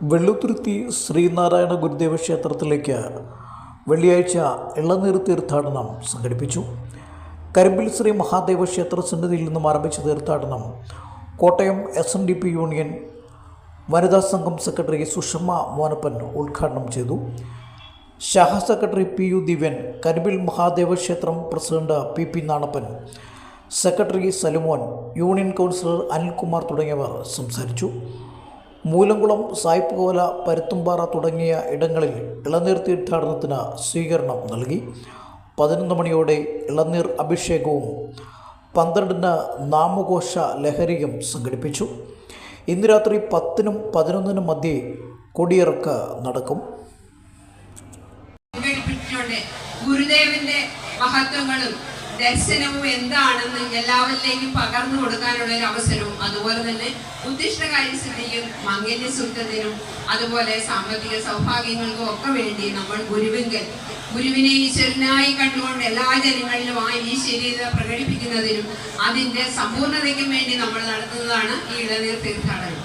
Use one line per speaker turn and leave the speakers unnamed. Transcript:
വെള്ളുത്തുരുത്തി ശ്രീനാരായണ ഗുരുദേവ ക്ഷേത്രത്തിലേക്ക് വെള്ളിയാഴ്ച ഇളനീർ തീർത്ഥാടനം സംഘടിപ്പിച്ചു. കരിമ്പിൽ ശ്രീ മഹാദേവ ക്ഷേത്ര സന്നിധിയിൽ നിന്നും ആരംഭിച്ച തീർത്ഥാടനം Kottayam S N D P union വനിതാ സംഘം സെക്രട്ടറി സുഷമ മോനപ്പൻ ഉദ്ഘാടനം ചെയ്തു. ശാഖ സെക്രട്ടറി പി യു ദിവ്യൻ കരിമ്പിൽ മഹാദേവ ക്ഷേത്രം president P P Nanappan secretary Salimon union councillor Anilkumar തുടങ്ങിയവർ സംസാരിച്ചു. മൂലംകുളം സായിപ്പുകോല പരുത്തുംപാറ തുടങ്ങിയ ഇടങ്ങളിൽ ഇളനീർ തീർത്ഥാടനത്തിന് സ്വീകരണം നൽകി. പതിനൊന്ന് മണിയോടെ ഇളനീർ അഭിഷേകവും പന്ത്രണ്ടിന് നാമഘോഷ ലഹരിയും സംഘടിപ്പിച്ചു. ഇന്ന് രാത്രി പത്തിനും പതിനൊന്നിനും മധ്യേ കൊടിയിറക്ക് നടക്കും.
ഗുരുദേവന്റെ മഹത്വങ്ങളും ദർശനവും എന്താണെന്ന് എല്ലാവരിലേക്കും പകർന്നു കൊടുക്കാനുള്ള ഒരു അവസരവും അതുപോലെ തന്നെ ഉദ്ദിഷ്ടകാര്യസിദ്ധിക്കും മംഗല്യ സുഖത്തിനും അതുപോലെ സാമ്പത്തിക സൗഭാഗ്യങ്ങൾക്കും ഒക്കെ വേണ്ടി നമ്മൾ ഗുരുവിങ്കൽ ഗുരുവിനെ ഈശ്വരനായി കണ്ടുകൊണ്ട് എല്ലാ ജനങ്ങളിലും ആ ഈശ്വരീയത പ്രകടിപ്പിക്കുന്നതിനും അതിന്റെ സമ്പൂർണതയ്ക്കും വേണ്ടി നമ്മൾ നടത്തുന്നതാണ് ഈ ഇളനീർ തീർത്ഥാടനം.